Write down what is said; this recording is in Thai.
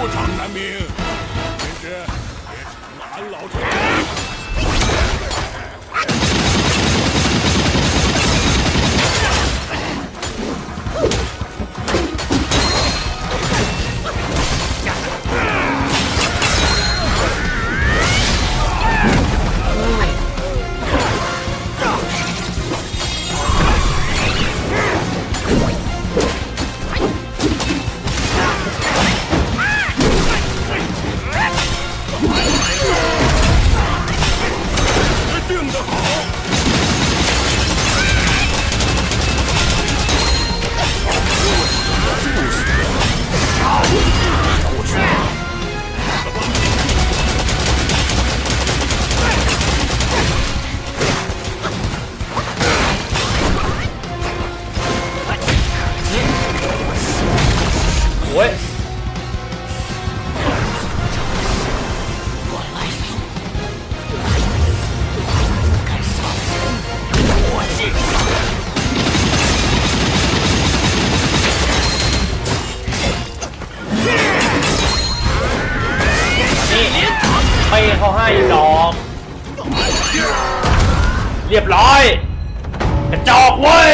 卧槽男兵 โอ้ยนี่เขาให้ดอก เรียบร้อย กระจอกเว้ย